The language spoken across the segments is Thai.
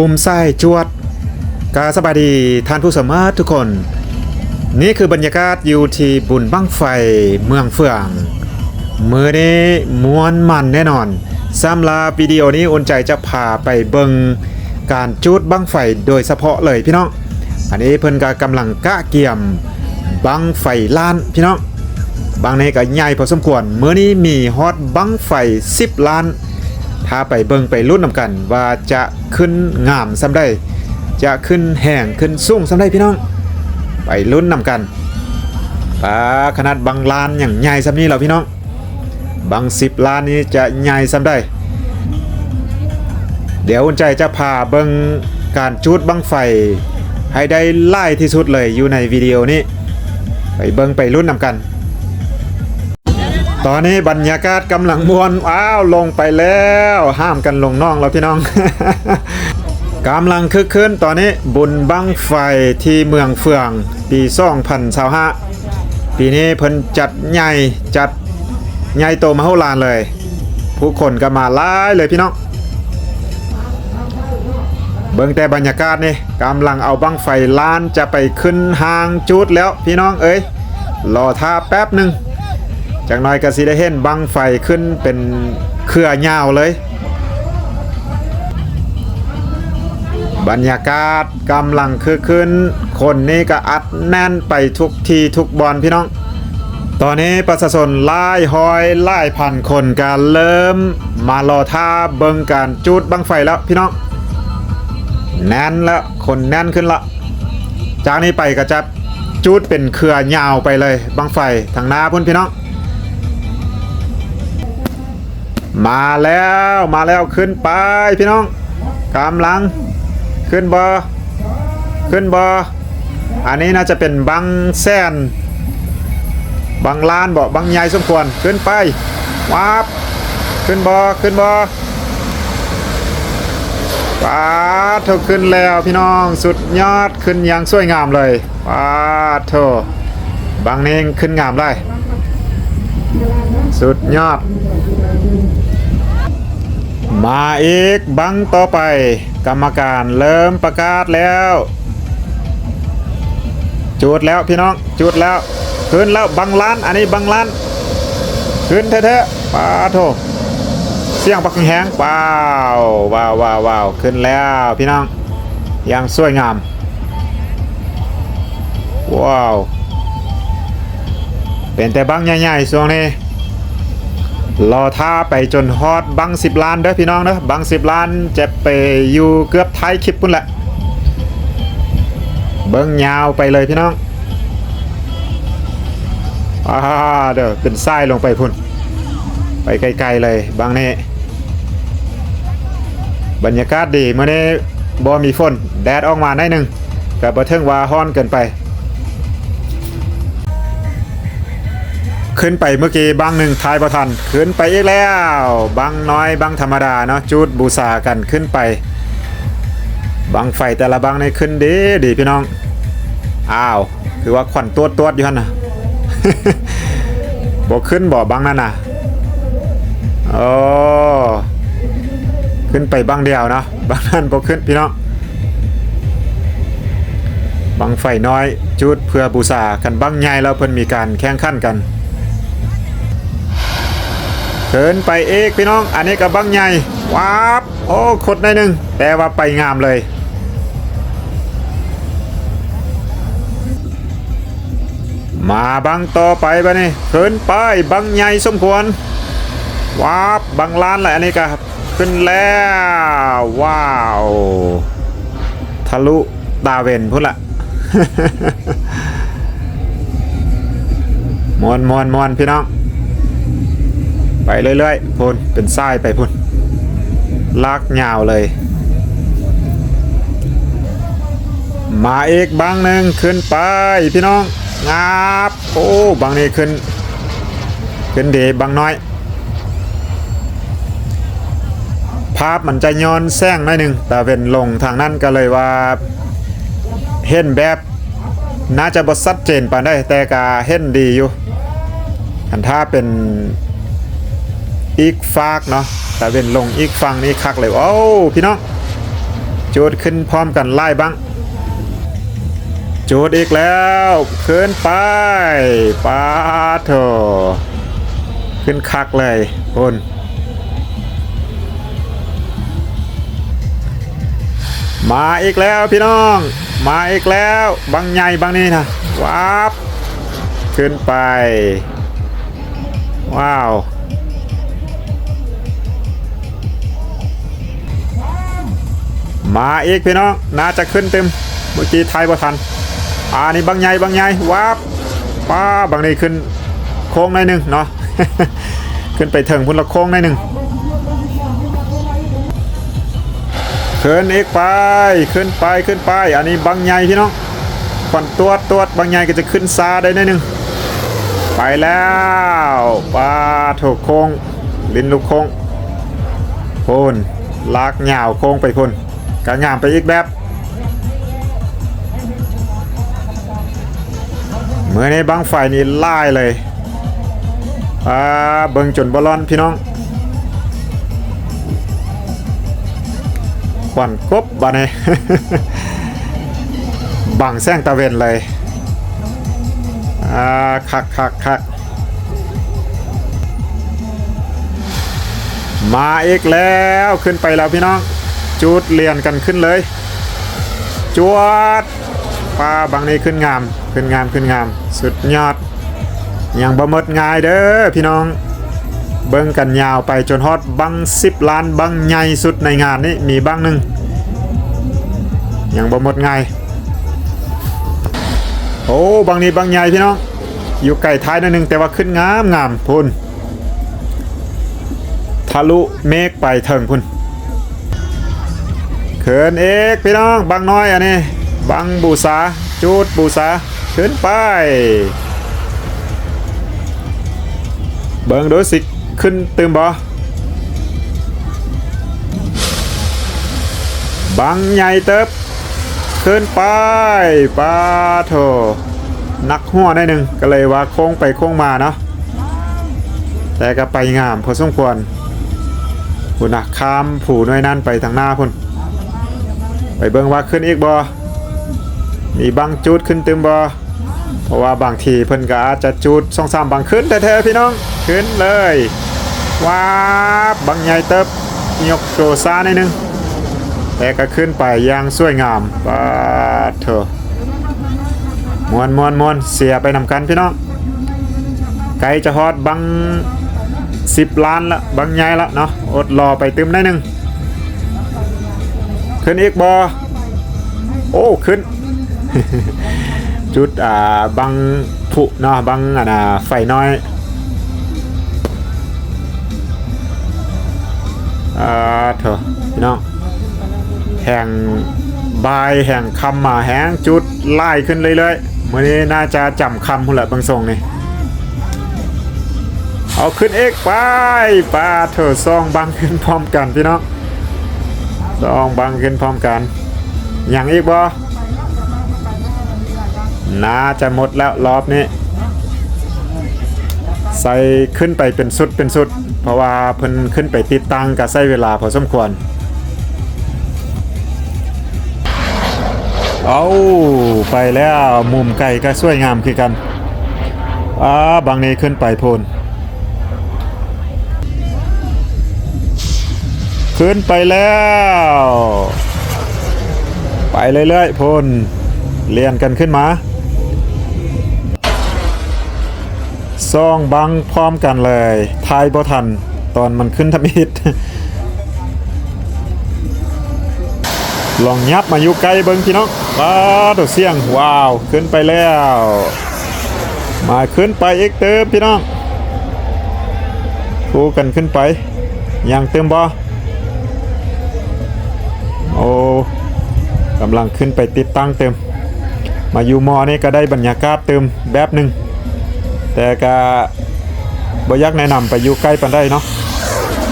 กลุ่มไส้จวดกาสบายดีท่านผู้สมัครทุกคน นี่คือบรรยากาศอยู่ที่บุญบั้งไฟเมืองเฟืองมือนี้ม้วนมันแน่นอนสำหรับวิดีโอนี้โอนใจจะพาไปเบิงการจูดบั้งไฟโดยเฉพาะเลยพี่น้องอันนี้เพิ่นก็กำลังกะเกี่ยมบั้งไฟล้านพี่น้องบางในก็ใหญ่พอสมควรมือนี้มีฮอตบั้งไฟ 10 ล้าน ถ้าไปเบิ่งไปรุ่นนำกันว่าจะขึ้นงามซ้ำได้ จะขึ้นแห่งขึ้นสูงซ้ำได้พี่น้อง ไปรุ่นนำกันปลาขนาดบางล้านอย่างใหญ่ซ้ำนี้เหรอพี่น้อง บางสิบล้านนี้จะใหญ่ซ้ำได้ เดี๋ยวอุ่นใจจะพาเบิ่งการจูดบังไฟให้ได้ไล่ที่สุดเลยอยู่ในวิดีโอนี้ ไปเบิ่งไปรุ่นนำกัน ตอนนี้บรรยากาศกำลังมวนอ้าวลงไปแล้ว ห้ามกันลงน้องแล้วพี่น้องกำลังคึกคืนตอนนี้บุญบังไฟที่เมืองเฟือง ปี2025ปีนี้เพิ่นจัดใหญ่จัดใหญ่โตมโหฬารเลย ผู้คนก็มาหลายเลยพี่น้องเบิ่งแต่บรรยากาศนี่กำลังเอาบังไฟลานจะไปขึ้นหางจูดแล้วพี่น้องเอ้ยรอท่าแป๊บหนึ่ง จากน้อยก็สิได้เห็นบังไฟขึ้นเป็นเครือยาวเลย บรรยากาศกำลังคือขึ้น คนนี้ก็อัดแน่นไปทุกทีทุกบอลพี่น้อง ตอนนี้ประชาชนไล่หอยไล่พันคนการเริ่ม มารอท่าเบิงการจูดบังไฟแล้วพี่น้อง แน่นแล้วคนแน่นขึ้นละ จากนี้ไปก็จะจูดเป็นเครือยาวไปเลยบังไฟทางหน้าพุ่นพี่น้อง มาแล้วมาแล้วขึ้นไปพี่น้องกำลังขึ้นบอขึ้นบออันนี้น่าจะเป็นบังแซนบังลานบ่บังใหญ่สมควรขึ้นไปวับขึ้นบอขึ้นบอป้าเท่าขึ้นแล้วพี่น้องสุดยอดขึ้นอย่างสวยงามเลยป้าเท่าบังเองขึ้นงามได้ สุดยอด มาอีกบังต่อไป กรรมการเริ่มประกาศแล้ว จุดแล้วพี่น้องจุดแล้ว ขึ้นแล้วบังล้าน อันนี้บังล้าน ขึ้นแท้ๆป้าโถเสียงปักแหงว้าวว้าวว้าวว้าวขึ้นแล้วพี่น้องยังสวยงาม ว้าว เป็นแต่บังใหญ่ๆช่วงนี้ รอท่าไปจนฮอดบังสิบล้านเด้อพี่น้องเด้อบังสิบล้านจะไปอยู่เกือบท้ายคลิปพุ่นแหละ เบิ้งยาวไปเลยพี่น้องอ่าเด้อเป็นไส้ลงไปพุ่น ไปไกลๆเลยบางนี้บรรยากาศดีเมื่อนี้บ่มีฝนแดดออกมาได้หนึ่งกับบ่เทิงว่าฮ้อนเกินไป ขึ้นไปเมื่อกี้บังหนึ่งทายประทัน ขึ้นไปอีกแล้วบังน้อยบังธรรมดาเนาะจูดบูชากันขึ้นไปบังไฟแต่ละบังในขึ้นดีดีพี่น้อง อ้าว คือว่าขวัญตัวตัวอยู่ฮั่นะบอกขึ้นบ่บังนั่นน่ะโอ้ขึ้นไปบังเดียวเนาะบังนั่นบอกขึ้นพี่น้องบังไฟน้อยจุดเพื่อบูชากันบังใหญ่แล้วเพิ่นมีการแข่งขันกัน เขินไปเอกพี่น้อง อันนี้กับบังใหญ่ว้าบโอ้ขดในหนึ่งแต่ว่าไปงามเลยมาบังต่อไปบะนี่เขินไปบังใหญ่สมควรว้าบบังล้านแหละอันนี้ก็ขึ้นแล้วว้าวทะลุตาเวนพุ่นละมวนมวนมวนพี่น้อง ไปเรื่อยๆพุ่นเป็นทรายไปพุ่นลากยาวเลย มาอีกบางหนึ่งขึ้นไปพี่น้องงาบโอ้บางนี้ขึ้น ขึ้นเดบางน้อย ภาพมันจะย้อนแซงหน่อยหนึ่งแต่เป็นลงทางนั้นก็เลยว่า เห็นแบบ น่าจะบดชัดเจนปานได้แต่กาเห็นดีอยู่อันถ้าเป็น อีกฟากเนาะแต่เป็นลงอีกฟังนี่คักเลยโอ้พี่น้องจูดขึ้นพร้อมกันไล่บ้างจูดอีกแล้วขึ้นไปปาโถขึ้นคักเลยคุณมาอีกแล้วพี่น้อง มาอีกแล้วบางใหญ่บางนี่นะวับขึ้นไป ว้าว มาอีกพี่น้องน่าจะขึ้นเต็มเมื่อกี้ไทยบ่ทันอ่านี่บางใหญ่บางใหญ่วับป้าบางนี่ขึ้นโค้งหน่อยหนึ่งเนาะขึ้นไปถึงพุ่นละโค้งหน่อยหนึ่งขึ้นอีกไปขึ้นไปขึ้นไป อันนี้บางใหญ่พี่น้องก่อนตัวตรวบางใหญ่ก็จะขึ้นซาได้หน่อยหนึ่งไปแล้วปลาถูกโค้ง ลิ้นลูกโค้งพ่นลากเหงาโค้งไปพ่น การะงามไปอีกแบบเมื่อในบางฝ่ายนี่ไล่เลยอ่าเบิ่งจนบอลอนพี่น้องขวัญกบบานี่บังแซงตะเวนเลยอ่าคักคักคักมาอีกแล้วขึ้นไปแล้วพี่น้อง จูดเรียนกันขึ้นเลยจวดปลาบางนี้ขึ้นงาม ขึ้นงามขึ้นงาม สุดยอดยังบ่หมดง่ายเด้อพี่น้อง เบิ่งกันยาวไปจนฮอดบังสิบล้านบังใหญ่สุดในงานนี้มีบังหนึ่งยังบ่หมดง่ายโอ้บางนี้บางใหญ่พี่น้อง อยู่ไก่ท้ายนิดนึงแต่ว่าขึ้นงามงามพุ่นทะลุเมฆไปเถิงพุ่น ขินเอกพี่น้องบางน้อยอันนี้บางบูษาจูดบูษาขึ้นไปเบิ่งดูสิขึ้นตืมบ่บางใหญ่เติบขึ้นไปปาโถนักหัวได้หนึ่งก็เลยว่าโค้งไปโค้งมาเนาะแต่ก็ไปงามพอสมควรคุณนะข้ามผูน้อยนั่นไปทางหน้าพุ่น ไปเบิ่งว่าขึ้นอีกบ่มีบางจุดขึ้นตึมบ่เพราะว่าบางทีเพิ่นก็อาจจะจุดสองสามบางขึ้นแท้ๆพี่น้องขึ้นเลยว้าบบางใหญ่เติบยกโตซาหน่อยนึงแต่ก็ขึ้นไปอย่างสวยงามปาเถอะมวนมวนมวนเสียไปนำกันพี่น้องไกลจะฮอดบังสิบล้านละบังใหญ่ละเนาะอดรอไปตึมได้หนึ่ง ขึ้นอีกบอโอ้ขึ้น จุดอ่าบังผุเนาะบังอ่านะไฟน้อยอ่าเถอะพี่น้องแห่งบายแห่งคำมาแห้งจุดไล่ขึ้นเลยเลยๆมื่อนี้น่าจะจำคำหุ่นละบางทรงนี่เอาขึ้นเอกไปปลาเถอะซองบังขึ้นพร้อมกันพี่น้อง ซองบังขึ้นพร้อมกันอย่างอีกบ่น่าจะหมดแล้วรอบนี้ ใส่ขึ้นไปเป็นสุดเป็นสุด เพราะว่าเพิ่นขึ้นไปติดตั้งกับใช้เวลาพอสมควร เอาไปแล้วมุมไก่ก็สวยงามคือกันอ่าบางนี้ขึ้นไปโพน ขึ้นไปแล้ว ไปเรื่อยๆพนเลียนกันขึ้นมาซองบังพร้อมกันเลยทายบ่ทัน ตอนมันขึ้นทมิดลองยับมาอยู่ไกล้เบิ้งพี่น้องว้าตัวเสียง ว้าว ขึ้นไปแล้ว มาขึ้นไปอีกเติมพี่น้องคู่กันขึ้นไปยังเติมบ่ โอ้กำลังขึ้นไปติดตั้งเติม มาอยู่มอนี่ก็ได้บรรยากาศเติมแบบหนึ่งแต่ก็บ่อยักแนะนำไปอยู่ใกล้ปันได้เนาะ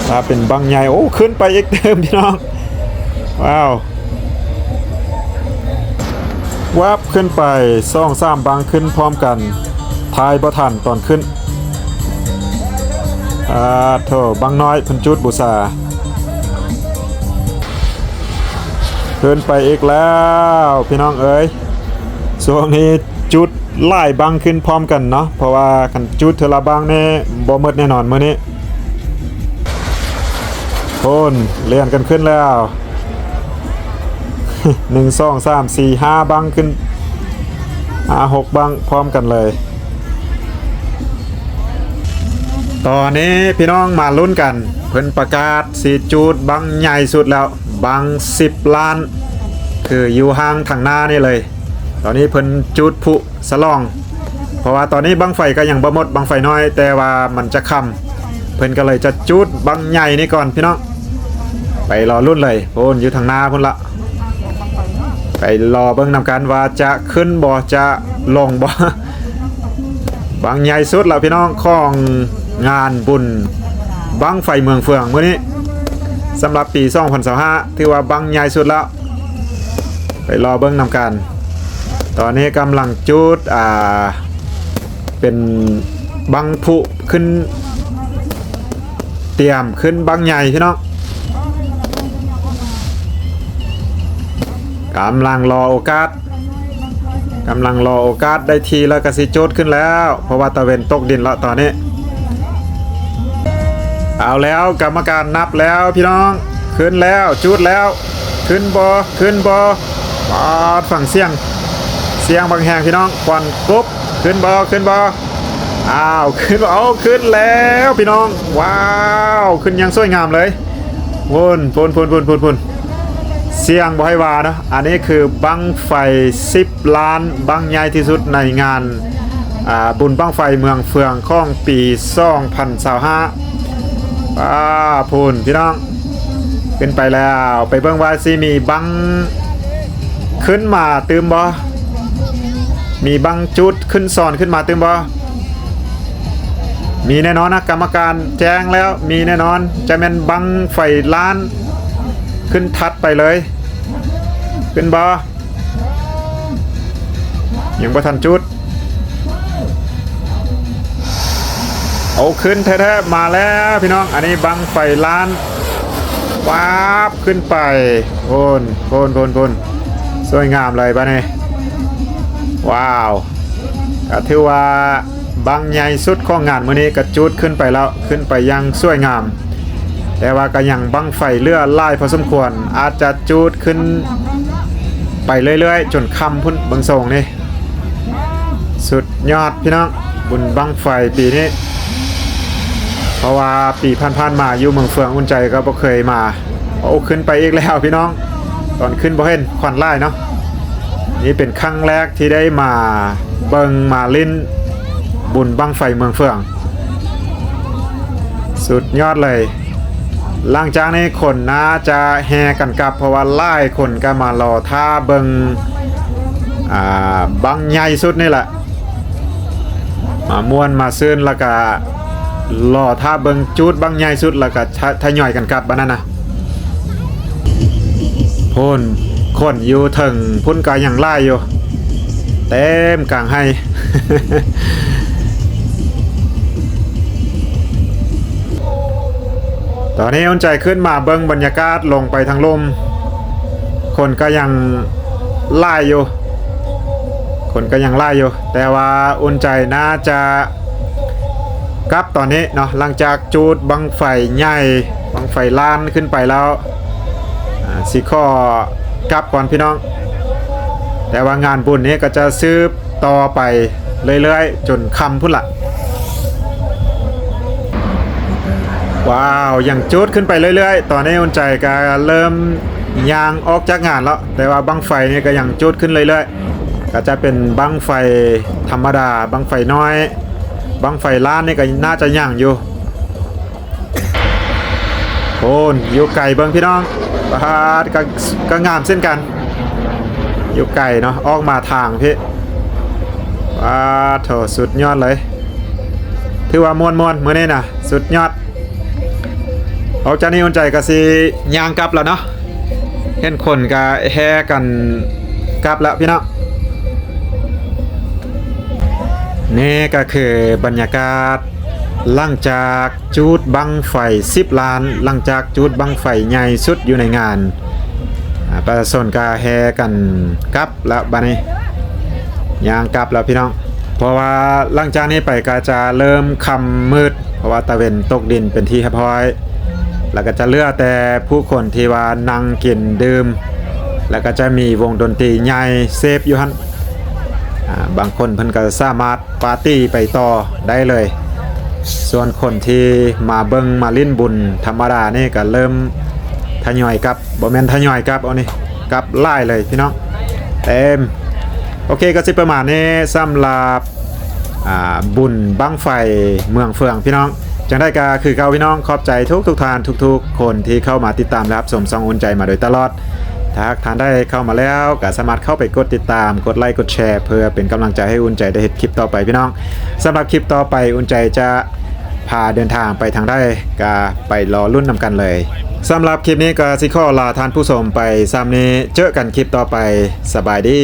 ถ้าเป็นบางใหญ่โอ้ขึ้นไปอีกเติมพี่น้องว้าววับขึ้นไปซ่องสามบางขึ้นพร้อมกันทายบ่ทันตอนขึ้นอ่าโถบางน้อยพันจุดบุษา ขึ้นไปอีกแล้ว พี่น้องเอ๋ยช่วงนี้จุดไล่บังขึ้นพร้อมกันเนาะเพราะว่าคันจุดเทอละบังนี่บ่หมดแน่นอนมื้อนี้โคนเลียนกันขึ้นแล้วหนึ่งสองสามสี่ห้าบังขึ้นห้าหกบังพร้อมกันเลย ตอนนี้พี่น้องมาลุ้นกัน เพิ่นประกาศสีจูดบังใหญ่สุดแล้ว บัง10ล้าน คืออยู่ห่างทางหน้านี่เลย ตอนนี้เพิ่นจูดผุสลอง เพราะว่าตอนนี้บังไฟก็ยังบ่หมดบังไฟน้อย แต่ว่ามันจะค่ำเพิ่นก็เลยจะจูดบังใหญ่นี่ก่อนพี่น้องไปรอรุ่นเลยโอนอยู่ทางหน้าพุ่นละไปรอเบิ่งนำกันว่าจะขึ้นบ่จะลงบ่บางใหญ่สุดแล้วพี่น้องของงานบุญบังไฟเมืองเฟืองมื้อนี้ สำหรับปี2025ถือว่าบังใหญ่สุดแล้ว ไปรอเบิ่งนำกัน ตอนนี้กำลังจุดอ่าเป็นบังผุขึ้น เตรียมขึ้นบังใหญ่พี่น้องกำลังรอโอกาสกำลังรอโอกาสได้ทีแล้วก็สิโจดขึ้นแล้ว เพราะว่าตะเวนตกดินแล้วตอนนี้ เอาแล้วกรรมการนับแล้วพี่น้อง ขึ้นแล้วจุดแล้ว ขึ้นบอขึ้นบอปาดฝั่งเสียง เสียงบางแห่งพี่น้องควันกรุ๊บขึ้นบอขึ้นบออ้าวขึ้นบ่เอาขึ้นแล้วพี่น้อง ว้าวขึ้นยังสวยงามเลยพุ่นพุ่นพุ่นพุ่นพุ่นพุ่นเสียงบ่ให้ว่าเนะอันนี้คือบังไฟ10ล้านบังใหญ่ที่สุดในงานบุญบังไฟเมืองเฟืองข้องปี2025 ป้าพูนพี่น้องขึ้นไปแล้วไปเบิ่งว่าสิมีบังขึ้นมาตืมบ่มีบังจุดขึ้นสอนขึ้นมาตืมบ่มีแน่นอนนะกรรมการแจ้งแล้วมีแน่นอนจะเป็นบังไฟล้าน ขึ้นทัดไปเลย ขึ้นบอยังบ่ทันจุด เอาขึ้นแท้ๆมาแล้วพี่น้องอันนี้บังไฟล้านว้าบขึ้นไปโอนโอนโอนโอนสวยงามเลยบ้านี่ว้าวก็ถือว่าบังใหญ่สุดของงานมื้อนี้กระจุดขึ้นไปแล้วขึ้นไปยังสวยงาม แต่ว่าก็ยังบังไฟเลือไล่พอสมควร อาจจะจูดขึ้น ไปเรื่อยๆ จนคำพุ่นบังทรงนี่สุดยอดพี่น้องบุญบังไฟปีนี้ เพราะว่าปีผ่านๆมาอยู่เมืองเฟืองอุ่นใจก็บ่เคยมาโอ้ขึ้นไปอีกแล้วพี่น้อง ตอนขึ้นบ่เห็นควันไล่เนาะนี่เป็นครั้งแรกที่ได้มาเบิงมาลินบุญบังไฟเมืองเฟือง สุดยอดเลยหลังจากนี้คนน่าจะแห่กันกลับ เพราะว่าไล่คนก็มารอท่าเบิงอ่าบังใหญ่สุดนี่แหละมามวนมาซื้นแล้วก็ รอท่าเบิงจูดบังใหญ่สุดแล้วก็ทะยอยกันกลับบ้านนั่นนะพ่นคนอยู่ถึงพุ่นก็ยังไล่อยู่ เต็มกลางให้ ตอนนี้อุ่นใจขึ้นมาเบิ้งบรรยากาศลงไปทางลม คนก็ยังไล่อยู่ คนก็ยังไล่อยู่ แต่ว่าอุ่นใจน่าจะ กลับตอนนี้เนาะหลังจากจูดบังไฟใหญ่บังไฟล้านขึ้นไปแล้วอ่าสิข้อกลับก่อนพี่น้อง แต่ว่างานบุญนี้ก็จะซื้อต่อไปเรื่อยๆ จนคำพุ่นละว้าวยังจุดขึ้นไปเรื่อยๆ ตอนนี้อุ่นใจก็เริ่มยางออกจากงานแล้ว แต่ว่าบังไฟนี่ก็ยังจุดขึ้นเรื่อยๆ ก็จะเป็นบังไฟธรรมดาบังไฟน้อย บังไฟล้านนี่ก็น่าจะย่างอยู่โอนอยู่ไก่เบิ้งพี่น้องปาดก็ก็งามเส้นกันอยู่ไก่เนาะออกมาทางพี่ว้าโถสุดยอดเลยถือว่ามวนมวนๆมื้อนี้นะสุดยอดออกจากนี้อุ่นใจก็สิย่างกลับแล้วเนาะเห็นคนก็แห่กันกลับแล้วพี่น้อง นี่ก็คือบรรยากาศหลังจากจูดบังไฟ10ล้าน หลังจากจูดบังไฟใหญ่สุดอยู่ในงานประชาชนกาแฮกันกลับแล้วบัดนี้ยางกลับแล้วพี่น้อง เพราะว่าหลังจากนี้ไปก็จะเริ่มค่ำมืด เพราะว่าตะเวนตกดินเป็นที่เรียบร้อย แล้วก็จะเลือแต่ผู้คนที่ว่านั่งกินดื่ม แล้วก็จะมีวงดนตรีใหญ่เซฟอยู่หั่น บางคนเพิ่นก็สามารถปาร์ตี้ไปต่อได้เลย ส่วนคนที่มาเบิงมาลิ้นบุญธรรมดานี่ก็เริ่มทยอยกลับบ่แม่นทยอยกลับเอานี่กลับไล่เลยพี่น้องเต็มโอเคก็สิประมาณนี้สำหรับอ่าบุญบั้งไฟเมืองเฟืองพี่น้องจังได้ก็คือเก่าพี่น้องขอบใจทุกทุกทานทุก ๆ คนที่เข้ามาติดตามและรับชมซองอุ่นใจมาโดยตลอด ถ้าหากทานได้เข้ามาแล้วก็สามารถเข้าไปกดติดตาม กดไลค์กดแชร์ เพื่อเป็นกำลังใจให้อุ่นใจได้เห็นคลิปต่อไปพี่น้องสำหรับคลิปต่อไปอุ่นใจจะพาเดินทางไปทางได้ก็ไปรอรุ่นนำกันเลยสำหรับคลิปนี้ก็สิขอลาท่านผู้ชมไปซ้ำนี้เจอกันคลิปต่อไปสบายดี